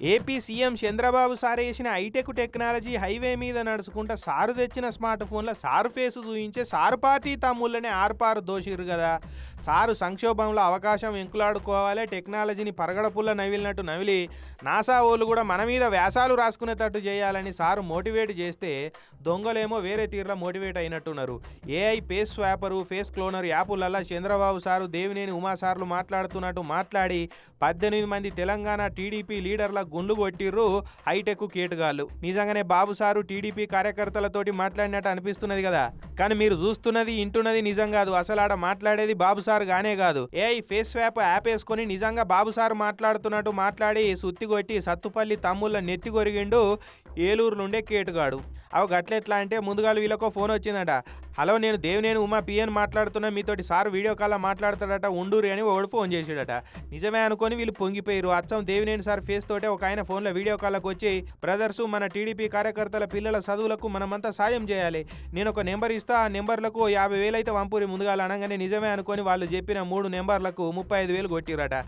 AP CM Chandrababu sir వేసిన hi tech technology highway మీద నడుచుకుంటా సారు తెచ్చిన స్మార్ట్ ఫోన్ల సారు ఫేస్ చూయించే సారు పార్టీ తమ్ముళ్ళనే ఆర్పారు దోషిరు కదా. సారు సంక్షోభంలో అవకాశం ఎంకులాడుకోవాలి టెక్నాలజీని పరగడపుల్ల నవిలినట్టు నవిలి. నాసా వాళ్ళు కూడా మన మీద వ్యాసాలు రాసుకునేటట్టు చేయాలని సారు మోటివేట్ చేస్తే దొంగలేమో వేరే తీరులో motivate అయినట్టున్నారు. AI face swapper face cloner యాపులల్లా Chandrababu sir Devineni Uma సార్లు మాట్లాడుతున్నట్టు మాట్లాడి పద్దెనిమిది మంది తెలంగాణ టీడీపీ లీడర్ల గుండ్లు కొట్టిర్రు హైటెక్ కేటుగాళ్ళు. నిజంగానే బాబు సారు టీడీపీ కార్యకర్తలతోటి మాట్లాడినట్టు అనిపిస్తున్నది కదా. కానీ మీరు చూస్తున్నది ఇంటున్నది నిజం కాదు. అసలు ఆడ మాట్లాడేది బాబు సారు గానే కాదు. ఏ ఫేస్ స్వాప్ యాప్ వేసుకొని నిజంగా బాబు సారు మాట్లాడుతున్నట్టు మాట్లాడి సుత్తి కొట్టి సత్తుపల్లి తమ్ముళ్ళ నెత్తి కొరిగిండు ఏలూరు నుండే కేటుగాడు. అవి గట్లెట్లా అంటే ముందుగా వీళ్ళకో ఫోన్ వచ్చిందట. హలో నేను దేవినేని ఉమా పిఎన్ మాట్లాడుతున్నా మీతోటి సార్ వీడియో కాల్లో మాట్లాడతాడట ఉండూరి అని ఒకడు ఫోన్ చేసాడట నిజమే అనుకొని వీళ్ళు పొంగిపోయారు అచ్చం దేవినేని సార్ ఫేస్ తోటే ఒక ఆయన ఫోన్లో వీడియో కాల్కి వచ్చి బ్రదర్స్ మన టీడీపీ కార్యకర్తల పిల్లల చదువులకు మనమంతా సాయం చేయాలి. నేను ఒక నెంబర్ ఇస్తా ఆ నెంబర్లకు యాభై వేలు అయితే వంపూరి ముందుగా అనగానే నిజమే అనుకొని వాళ్ళు చెప్పిన మూడు నెంబర్లకు ముప్పై ఐదు వేలు కొట్టిరట